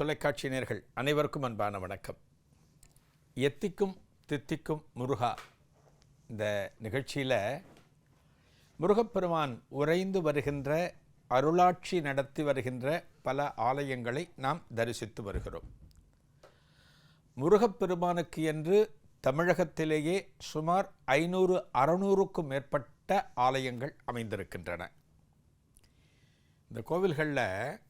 தொலைக்காட்சி நேர்கள் அனைவருக்கும் அன்பான வணக்கம். எத்திக்கும் தித்திக்கும் முருகா இந்த நிகழ்ச்சியில் முருகப்பெருமான் உறைந்து வருகின்ற அருளாட்சி நடத்தி வருகின்ற பல ஆலயங்களை நாம் தரிசித்து வருகிறோம். முருகப்பெருமானுக்கு என்று தமிழகத்திலேயே சுமார் ஐநூறு அறநூறுக்கும் மேற்பட்ட ஆலயங்கள் அமைந்திருக்கின்றன. இந்த கோவில்களில்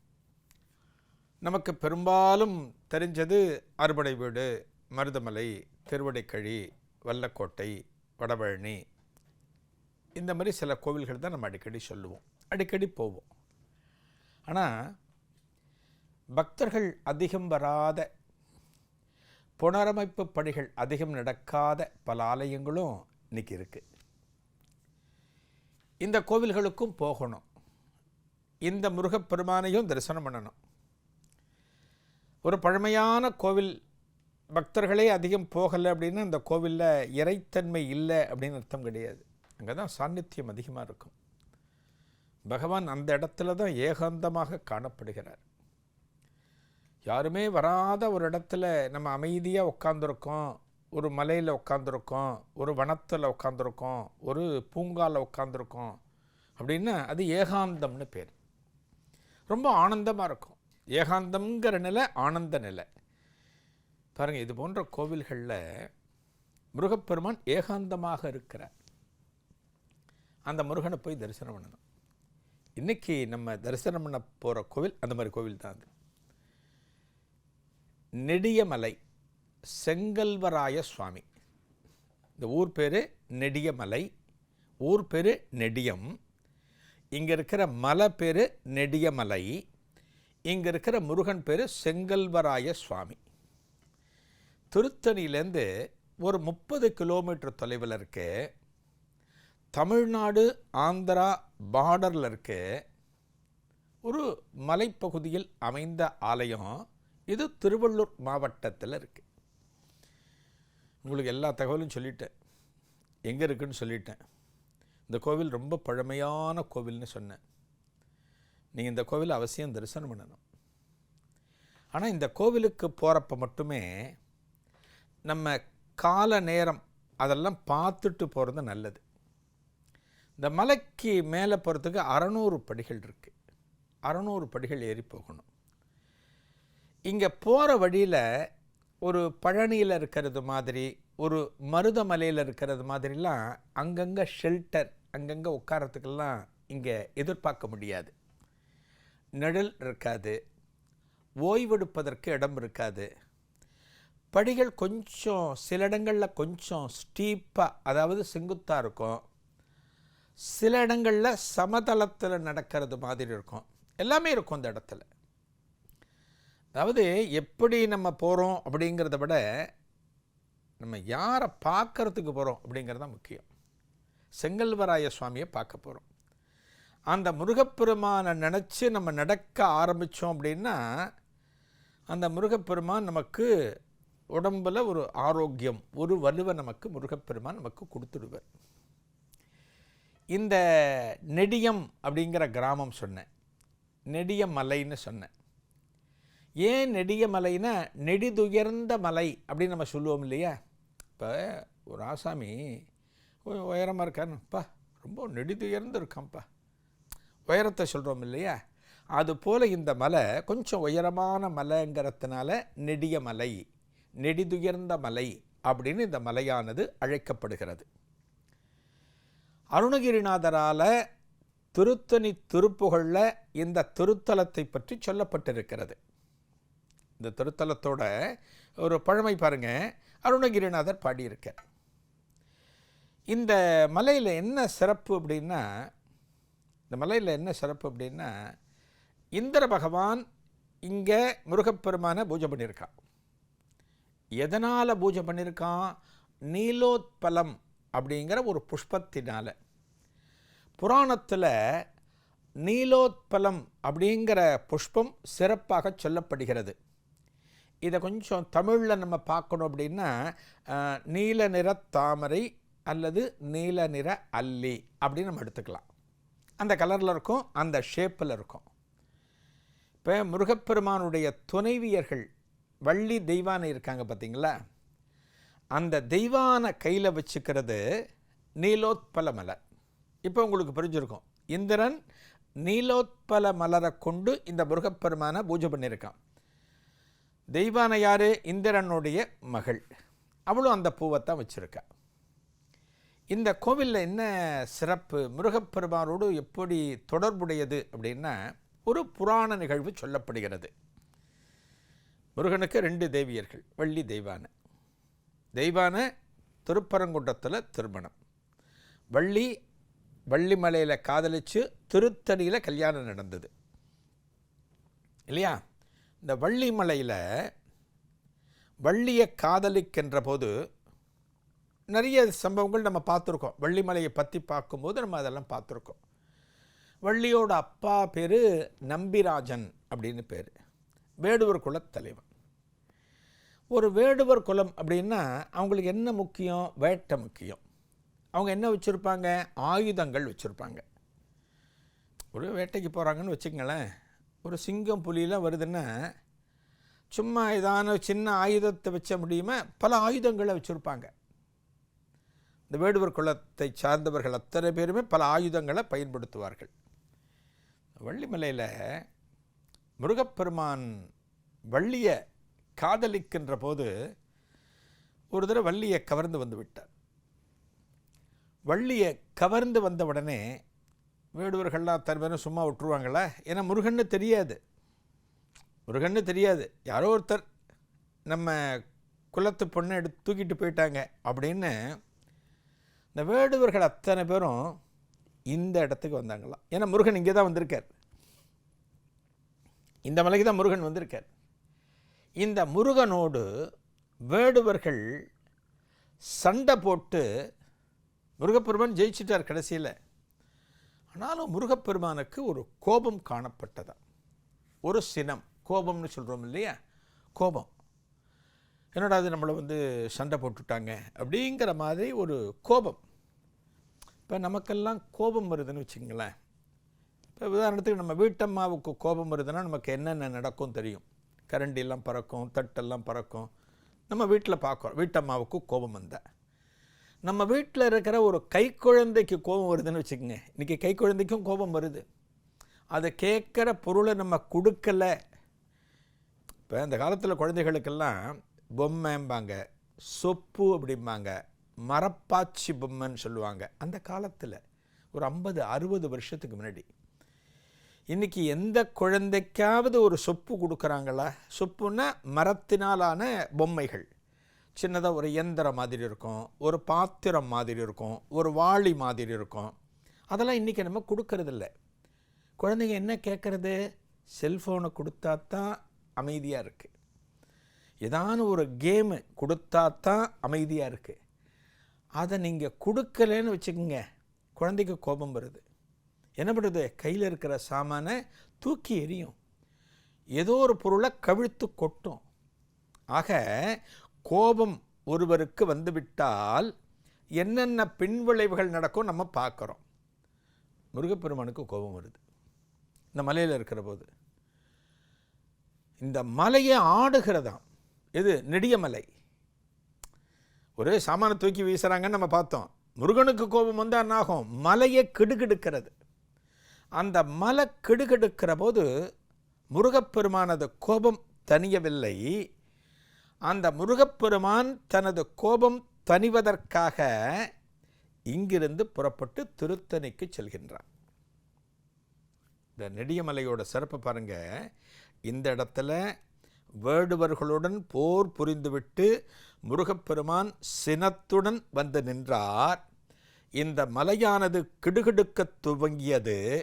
நமக்கு பெரும்பாலும் தெரிஞ்சது அறுபடை வீடு மருதமலை திருவடைக்கழி வல்லக்கோட்டை வடபழனி. இந்த மாதிரி சில கோவில்கள் தான் நம்ம அடிக்கடி சொல்லுவோம். அடிக்கடி போவோம். ஆனால் பக்தர்கள் அதிகம் வராத புனரமைப்பு பணிகள் அதிகம் நடக்காத பல ஆலயங்களும் இன்னைக்கு இருக்குது இந்த கோவில்களுக்கும் போகணும். இந்த முருகப்பெருமானையும் தரிசனம் பண்ணணும். ஒரு பழமையான கோவில் பக்தர்களே அதிகம் போகலை அப்படின்னா அந்த கோவிலில் இறைத்தன்மை இல்லை அப்படின்னு அர்த்தம் கிடையாது. அங்கே தான் சாநித்தியம் அதிகமாக இருக்கும். பகவான் அந்த இடத்துல தான் ஏகாந்தமாக காணப்படுகிறார். யாருமே வராத ஒரு இடத்துல நம்ம அமைதியாக உட்காந்துருக்கோம் ஒரு மலையில் உட்காந்துருக்கோம் ஒரு வனத்தில் உட்காந்துருக்கோம் ஒரு பூங்காவில் உட்காந்துருக்கோம் அப்படின்னா அது ஏகாந்தம்னு பேர். ரொம்ப ஆனந்தமாக இருக்கும். ஏகாந்தம்ங்கிற நிலை ஆனந்த நிலை. பாருங்கள் இது போன்ற கோவில்களில் முருகப்பெருமான் ஏகாந்தமாக இருக்கிறார். அந்த முருகனை போய் தரிசனம் பண்ணணும். இன்னைக்கு நம்ம தரிசனம் பண்ண போகிற கோவில் அந்த மாதிரி கோவில் தான் அது. நெடியமலை செங்கல்வராய சுவாமி. இந்த ஊர் பேர் நெடியமலை ஊர் பேர் நெடியம். இங்கே இருக்கிற மலை பேர் நெடியமலை. இங்கே இருக்கிற முருகன் பேர் செங்கல்வராய சுவாமி. திருத்தணியிலேருந்து ஒரு முப்பது கிலோமீட்டர் தொலைவில் இருக்கு தமிழ்நாடு ஆந்திரா பார்டரில் இருக்கு ஒரு மலைப்பகுதியில் அமைந்த ஆலயம் இது திருவள்ளூர் மாவட்டத்தில் இருக்குது உங்களுக்கு எல்லா தகவலும் சொல்லிட்டேன். எங்கே இருக்குன்னு சொல்லிட்டேன். இந்த கோவில் ரொம்ப பழமையான கோவில்னு சொன்னேன். நீங்கள் இந்த கோவிலை அவசியம் தரிசனம் பண்ணணும். ஆனால் இந்த கோவிலுக்கு போகிறப்ப மட்டுமே நம்ம கால நேரம் அதெல்லாம் பார்த்துட்டு போகிறது நல்லது. இந்த மலைக்கு மேலே போகிறதுக்கு அறநூறு படிகள் இருக்குது அறநூறு படிகள் ஏறி போகணும். இங்கே போகிற வழியில் ஒரு பழனியில் இருக்கிறது மாதிரி ஒரு மருதமலையில் இருக்கிறது மாதிரிலாம் அங்கங்கே ஷெல்டர் அங்கங்கே உட்காரத்துக்கெல்லாம் இங்கே எதிர்பார்க்க முடியாது. நிழல் இருக்காது ஓய்வெடுப்பதற்கு இடம் இருக்காது. படிகள் கொஞ்சம் சில இடங்களில் கொஞ்சம் ஸ்டீப்பாக அதாவது செங்குத்தாக இருக்கும். சில இடங்களில் சமதளத்தில் நடக்கிறது மாதிரி இருக்கும். எல்லாமே இருக்கும் அந்த இடத்துல. அதாவது எப்படி நம்ம போகிறோம் அப்படிங்கிறத விட நம்ம யாரை பார்க்கறதுக்கு போகிறோம் அப்படிங்கிறது தான் முக்கியம். செங்கல்வராய சுவாமியை பார்க்க போகிறோம் அந்த முருகப்பெருமானை நினச்சி நம்ம நடக்க ஆரம்பித்தோம் அப்படின்னா அந்த முருகப்பெருமான் நமக்கு உடம்பில் ஒரு ஆரோக்கியம் ஒரு வலுவை நமக்கு முருகப்பெருமான் நமக்கு கொடுத்துடுவார். இந்த நெடியம் அப்படிங்கிற கிராமம் சொன்னேன். நெடிய மலைன்னு சொன்னேன். ஏன் நெடிய மலைன்னா நெடிதுயர்ந்த மலை அப்படின்னு நம்ம சொல்லுவோம் இல்லையா? இப்போ ஒரு ஆசாமி உயரமாக இருக்காருப்பா ரொம்ப நெடிதுயர்ந்து இருக்கான்ப்பா. உயரத்தை சொல்கிறோம் இல்லையா? அதுபோல் இந்த மலை கொஞ்சம் உயரமான மலைங்கிறதுனால நெடிய மலை நெடிதுயர்ந்த மலை அப்படின்னு இந்த மலையானது அழைக்கப்படுகிறது. அருணகிரிநாதரால் திருத்தணி திருப்புகளில் இந்த திருத்தலத்தை பற்றி சொல்லப்பட்டிருக்கிறது. இந்த திருத்தலத்தோட ஒரு பழமை பாருங்க அருணகிரிநாதர் பாடியிருக்கார். இந்த மலையில் என்ன சிறப்பு அப்படின்னா இந்த மலையில் என்ன சிறப்பு அப்படின்னா இந்திர பகவான் இங்கே முருகப்பெருமானை பூஜை பண்ணியிருக்கான். எதனால் பூஜை பண்ணியிருக்கான்? நீலோத்பலம் அப்படிங்கிற ஒரு புஷ்பத்தினால். புராணத்தில் நீலோத்பலம் அப்படிங்கிற புஷ்பம் சிறப்பாக சொல்லப்படுகிறது. இதை கொஞ்சம் தமிழில் நம்ம பார்க்கணும் அப்படின்னா நீல நிற தாமரை அல்லது நீல நிற அல்லி அப்படின்னு நம்ம எடுத்துக்கலாம். அந்த கலரில் இருக்கும் அந்த ஷேப்பில் இருக்கும். இப்போ முருகப்பெருமானுடைய துணைவியர்கள் வள்ளி தெய்வானை இருக்காங்க பார்த்தீங்களா அந்த தெய்வானை கையில் வச்சுக்கிறது நீலோத்பல மலர் இப்போ உங்களுக்கு புரிஞ்சிருக்கும். இந்திரன் நீலோத்பல மலரை கொண்டு இந்த முருகப்பெருமானை பூஜை பண்ணியிருக்கான். தெய்வானை யார்? இந்திரனுடைய மகள். அவளும் அந்த பூவைத்தான் வச்சுருக்கா. இந்த கோவிலில் என்ன சிறப்பு? முருகப்பெருமானோடு எப்படி தொடர்புடையது அப்படின்னா ஒரு புராண நிகழ்வு சொல்லப்படுகிறது. முருகனுக்கு ரெண்டு தேவியர்கள் வள்ளி தெய்வான. தெய்வான திருப்பரங்குன்றத்தில் திருமணம். வள்ளி வள்ளிமலையில் காதலிச்சு திருத்தணியில் கல்யாணம் நடந்தது. இல்லையா? இந்த வள்ளிமலையில் வள்ளியை காதலிக்கின்ற போது நிறைய சம்பவங்கள் நம்ம பார்த்துருக்கோம். வள்ளிமலையை பற்றி பார்க்கும்போது நம்ம அதெல்லாம் பார்த்துருக்கோம். வள்ளியோட அப்பா பேர் நம்பிராஜன் அப்படின்னு பேர். வேடுவர் குல தலைவன். ஒரு வேடுவர் குலம் அப்படின்னா அவங்களுக்கு என்ன முக்கியம்? வேட்டை முக்கியம். அவங்க என்ன வச்சுருப்பாங்க? ஆயுதங்கள் வச்சுருப்பாங்க. ஒரு வேட்டைக்கு போகிறாங்கன்னு வச்சுக்கங்களேன். ஒரு சிங்கம் புலியெலாம் வருதுன்னா சும்மா ஏதான சின்ன ஆயுதத்தை வச்ச முடியுமா? பல ஆயுதங்களை வச்சுருப்பாங்க. இந்த வேடுவர் குலத்தை சார்ந்தவர்கள் அத்தனை பேருமே பல ஆயுதங்களை பயன்படுத்துவார்கள். வள்ளிமலையில் முருகப்பெருமான் வள்ளியை காதலிக்கின்ற போது ஒரு தடவை வள்ளியை கவர்ந்து வந்து விட்டார். வள்ளியை கவர்ந்து வந்த உடனே வேடுவர்கள்லாம் தன் பேரும் சும்மா விட்டுருவாங்களா ஏன்னா முருகன்னு தெரியாது. முருகன்னு தெரியாது. யாரோ ஒருத்தர் நம்ம குலத்து பொண்ணை எடுத்து தூக்கிட்டு போயிட்டாங்க அப்படின்னு இந்த வேடுவர்கள் அத்தனை பேரும் இந்த இடத்துக்கு வந்தாங்களாம். ஏன்னா முருகன் இங்கே தான் வந்திருக்கார். இந்த மலைக்கு தான் முருகன் வந்திருக்கார். இந்த முருகனோடு வேடுவர்கள் சண்டை போட்டு முருகப்பெருமான் ஜெயிச்சிட்டார் கடைசியில். ஆனாலும் முருகப்பெருமானுக்கு ஒரு கோபம் காணப்பட்டதா ஒரு சினம் கோபம்னு சொல்கிறோம் இல்லையா? கோபம். என்னடா அது நம்மளை வந்து சண்டை போட்டுட்டாங்க அப்படிங்கிற மாதிரி ஒரு கோபம். இப்போ நமக்கெல்லாம் கோபம் வருதுன்னு வச்சுங்களேன் இப்போ உதாரணத்துக்கு நம்ம வீட்டம்மாவுக்கு கோபம் வருதுன்னா நமக்கு என்னென்ன நடக்கும் தெரியும்? கரண்டிலாம் பறக்கும் தட்டெல்லாம் பறக்கும். நம்ம வீட்டில் பார்க்குறோம் வீட்டம்மாவுக்கு கோபம் வந்தால் நம்ம வீட்டில் இருக்கிற ஒரு கை குழந்தைக்கு கோபம் வருதுன்னு வச்சுக்கோங்க. இன்றைக்கி கை குழந்தைக்கும் கோபம் வருது. அதை கேட்குற பொருளை நம்ம கொடுக்கல. இப்போ இந்த காலத்தில் குழந்தைகளுக்கெல்லாம் பொம்மைம்பாங்க. சொப்பு அப்படிம்பாங்க. மரப்பாச்சி பொம்மைன்னு சொல்லுவாங்க. அந்த காலத்தில் ஒரு ஐம்பது அறுபது வருஷத்துக்கு முன்னாடி இன்றைக்கி எந்த குழந்தைக்காவது ஒரு சொப்பு கொடுக்குறாங்களா? சொப்புன்னா மரத்தினாலான பொம்மைகள். சின்னதாக ஒரு இயந்திரம் மாதிரி இருக்கும். ஒரு பாத்திரம் மாதிரி இருக்கும். ஒரு வாளி மாதிரி இருக்கும். அதெல்லாம் இன்றைக்கி நம்ம கொடுக்கறதில்ல. குழந்தைங்க என்ன கேட்குறது செல்ஃபோனை கொடுத்தா தான் அமைதியாக இருக்குது ஏதான ஒரு கேமு கொடுத்தா தான் அமைதியாக இருக்குது அதை நீங்கள் கொடுக்கலன்னு வச்சுக்கோங்க குழந்தைக்கு கோபம் வருது. என்ன பண்ணுறது கையில் இருக்கிற சாமானை தூக்கி எறியும். ஏதோ ஒரு பொருளை கவிழ்த்து கொட்டும். ஆக கோபம் ஒருவருக்கு வந்துவிட்டால் என்னென்ன பின்விளைவுகள் நடக்கும் நம்ம பார்க்குறோம். முருகப்பெருமானுக்கு கோபம் வருது. இந்த மலையில் இருக்கிற போது இந்த மலையை ஆடுகிறதாம். இது நெடியமலை. ஒரே சாமான சாமானை தூக்கி வீசுகிறாங்கன்னு நம்ம பார்த்தோம். முருகனுக்கு கோபம் வந்து என்னாகும் மலையை கிடுகிடுக்கிறது. அந்த மலை கிடுகிடுக்கிற போது முருகப்பெருமானது கோபம் தனியவில்லை அந்த முருகப்பெருமான் தனது கோபம் தணிவதற்காக இங்கிருந்து புறப்பட்டு திருத்தணிக்கு செல்கின்றான். இந்த நெடியமலையோட சிறப்பு பாருங்க. இந்த இடத்துல வேடுவர்களுடன் போர் புரிந்துவிட்டு முருகப்பெருமான் சினத்துடன் வந்து நின்றார். இந்த மலையானது கிடுகிடுக்க துவங்கியது.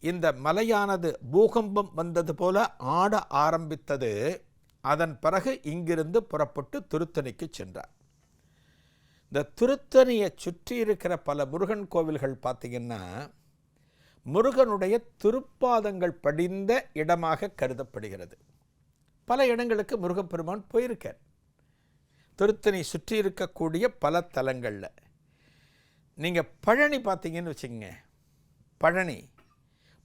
இந்த மலையானது பூகம்பம் வந்தது போல ஆட ஆரம்பித்தது. அதன் பிறகு இங்கிருந்து புறப்பட்டு திருத்தணிக்கு சென்றார். இந்த திருத்தணியை சுற்றி இருக்கிற பல முருகன் கோவில்கள் பார்த்தீங்கன்னா முருகனுடைய திருப்பாதங்கள் படிந்த இடமாக கருதப்படுகிறது. பல இடங்களுக்கு முருகப்பெருமான் போயிருக்கார். திருத்தணி சுற்றி இருக்கக்கூடிய பல தலங்களில். நீங்கள் பழனி பார்த்தீங்கன்னு வச்சுக்கோங்க. பழனி.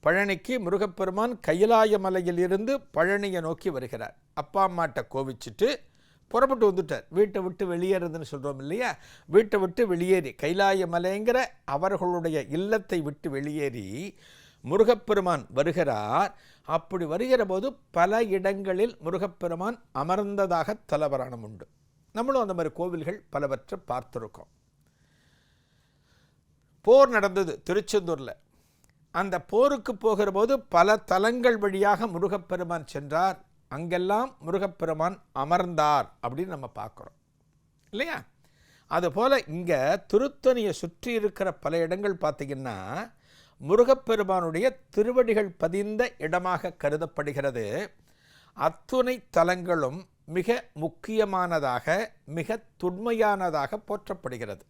பழனிக்கு முருகப்பெருமான் கைலாய மலையில் இருந்து பழனியை நோக்கி வருகிறார். அப்பா அம்மாட்ட கோவிச்சிட்டு புறப்பட்டு வந்துட்டார். வீட்டை விட்டு வெளியேறதுன்னு சொல்கிறோம் இல்லையா? வீட்டை விட்டு வெளியேறி கைலாய மலைங்கிற அவர்களுடைய இல்லத்தை விட்டு வெளியேறி முருகப்பெருமான் வருகிறார். அப்படி வருகிற போது பல இடங்களில் முருகப்பெருமான் அமர்ந்ததாக தலவராணம் உண்டு. நம்மளும் அந்த மாதிரி கோவில்கள் பலவற்றை பார்த்துருக்கோம். போர் நடந்தது திருச்செந்தூரில். அந்த போருக்கு போகிற போது பல தலங்கள் வழியாக முருகப்பெருமான் சென்றார். அங்கெல்லாம் முருகப்பெருமான் அமர்ந்தார் அப்படின்னு நம்ம பார்க்குறோம். இல்லையா? அதுபோல் இங்கே திருத்தணியை சுற்றி இருக்கிற பல இடங்கள் பார்த்திங்கன்னா முருகப்பெருமானுடைய திருவடிகள் பதிந்த இடமாக கருதப்படுகிறது. அத்துணை தலங்களும் மிக முக்கியமானதாக மிக துண்மையானதாக போற்றப்படுகிறது.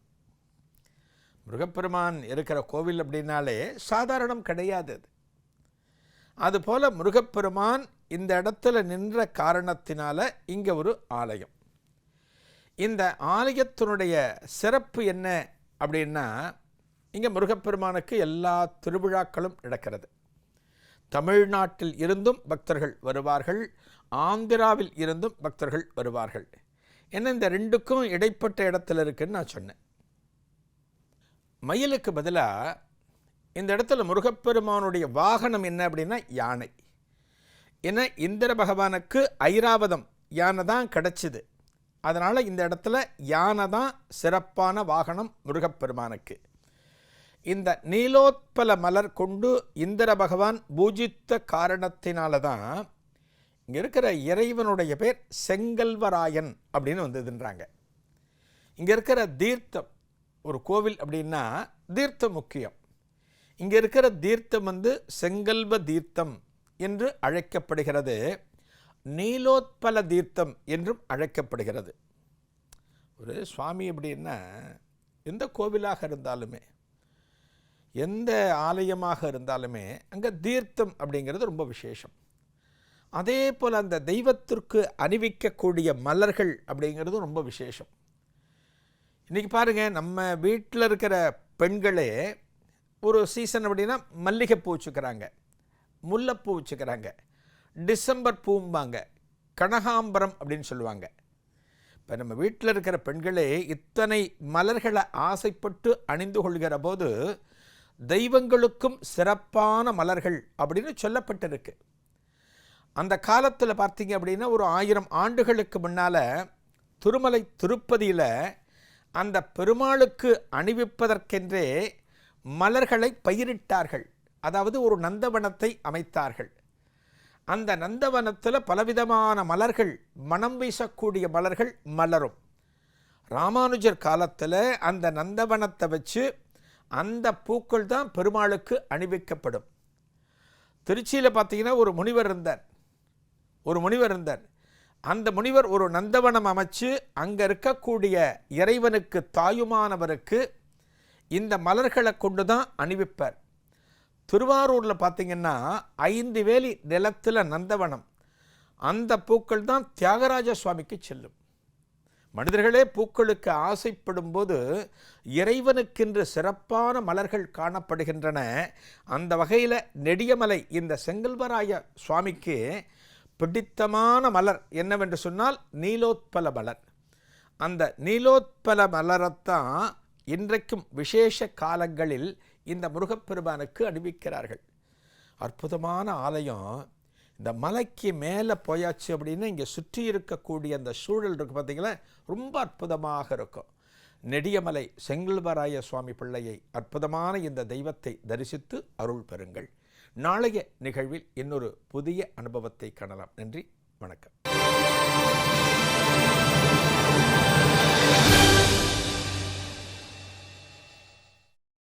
முருகப்பெருமான் இருக்கிற கோவில் அப்படின்னாலே சாதாரணம் கிடையாது அது. அதுபோல் முருகப்பெருமான் இந்த இடத்துல நின்ற காரணத்தினால இங்கே ஒரு ஆலயம். இந்த ஆலயத்தினுடைய சிறப்பு என்ன அப்படின்னா இங்கே முருகப்பெருமானுக்கு எல்லா திருவிழாக்களும் நடக்கிறது. தமிழ்நாட்டில் இருந்தும் பக்தர்கள் வருவார்கள் ஆந்திராவில் இருந்தும் பக்தர்கள் வருவார்கள். என்ன இந்த ரெண்டுக்கும் இடைப்பட்ட இடத்துல இருக்குன்னு நான் சொன்னேன். மயிலுக்கு பதிலாக இந்த இடத்துல முருகப்பெருமானுடைய வாகனம் என்ன அப்படின்னா யானை. ஏன்னா இந்திர பகவானுக்கு ஐராவதம் யானை தான் கிடச்சிது. அதனால் இந்த இடத்துல யானை தான் சிறப்பான வாகனம் முருகப்பெருமானுக்கு. இந்த நீலோத்பல மலர் கொண்டு இந்திர பகவான் பூஜித்த காரணத்தினால தான் இங்கே இருக்கிற இறைவனுடைய பேர் செங்கல்வராயன் அப்படின்னு வந்ததுன்றாங்க. இங்கே இருக்கிற தீர்த்தம் ஒரு கோவில் அப்படின்னா தீர்த்தம் முக்கியம். இங்கே இருக்கிற தீர்த்தம் வந்து செங்கல்வ தீர்த்தம் என்று அழைக்கப்படுகிறது. நீலோத்பல தீர்த்தம் என்றும் அழைக்கப்படுகிறது. ஒரு சுவாமி அப்படின்னா எந்த கோவிலாக இருந்தாலுமே எந்த ஆலயமாக இருந்தாலுமே அங்கே தீர்த்தம் அப்படிங்கிறது ரொம்ப விசேஷம். அதே போல் அந்த தெய்வத்திற்கு அணிவிக்கக்கூடிய மலர்கள் அப்படிங்கிறதும் ரொம்ப விசேஷம். இன்றைக்கி பாருங்கள் நம்ம வீட்டில் இருக்கிற பெண்களே ஒரு சீசன் அப்படின்னா மல்லிகைப்பூ வச்சுக்கிறாங்க முல்லைப்பூ வச்சுக்கிறாங்க டிசம்பர் பூம்பாங்க கனகாம்பரம் அப்படின்னு சொல்லுவாங்க. இப்போ நம்ம வீட்டில் இருக்கிற பெண்களே இத்தனை மலர்களை ஆசைப்பட்டு அணிந்து கொள்கிற போது தெய்வங்களுக்கும் சிறப்பான மலர்கள் அப்படின்னு சொல்லப்பட்டிருக்கு. அந்த காலத்தில் பார்த்தீங்க அப்படின்னா ஒரு ஆயிரம் ஆண்டுகளுக்கு முன்னால் திருமலை திருப்பதியில் அந்த பெருமாளுக்கு அணிவிப்பதற்கென்றே மலர்களை பயிரிட்டார்கள். அதாவது ஒரு நந்தவனத்தை அமைத்தார்கள். அந்த நந்தவனத்தில் பலவிதமான மலர்கள் மனம் வீசக்கூடிய மலர்கள் மலரும். ராமானுஜர் காலத்தில் அந்த நந்தவனத்தை வச்சு அந்த பூக்கள் தான் பெருமாளுக்கு அணிவிக்கப்படும். திருச்சியில் பார்த்தீங்கன்னா ஒரு முனிவர் இருந்தார். ஒரு முனிவர் இருந்தார். அந்த முனிவர் ஒரு நந்தவனம் அமைச்சு அங்கே இருக்கக்கூடிய இறைவனுக்கு தாயுமானவருக்கு இந்த மலர்களை கொண்டு தான் அணிவிப்பார். திருவாரூரில் பார்த்தீங்கன்னா ஐந்து வேலி நிலத்தில் நந்தவனம். அந்த பூக்கள் தான் தியாகராஜ சுவாமிக்கு செல்லும். மனிதர்களே பூக்களுக்கு ஆசைப்படும் போது இறைவனுக்கென்று சிறப்பான மலர்கள் காணப்படுகின்றன. அந்த வகையில் நெடியமலை இந்த செங்கல்வராய சுவாமிக்கு பிடித்தமான மலர் என்னவென்று சொன்னால் நீலோத்பல மலர். அந்த நீலோத்பல மலரைத்தான் இன்றைக்கும் விசேஷ காலங்களில் இந்த முருகப்பெருமானுக்கு அணிவிக்கிறார்கள். அற்புதமான ஆலயம் இந்த மலைக்கு மேலே போயாச்சு அப்படின்னு இங்கே சுற்றி இருக்கக்கூடிய அந்த சூழல் இருக்குது பார்த்திங்களா ரொம்ப அற்புதமாக இருக்கும். நெடியமலை செங்கல்வராய சுவாமி பிள்ளையை அற்புதமான இந்த தெய்வத்தை தரிசித்து அருள் பெறுங்கள். நாளைய நிகழ்வில் இன்னொரு புதிய அனுபவத்தை காணலாம். நன்றி வணக்கம்.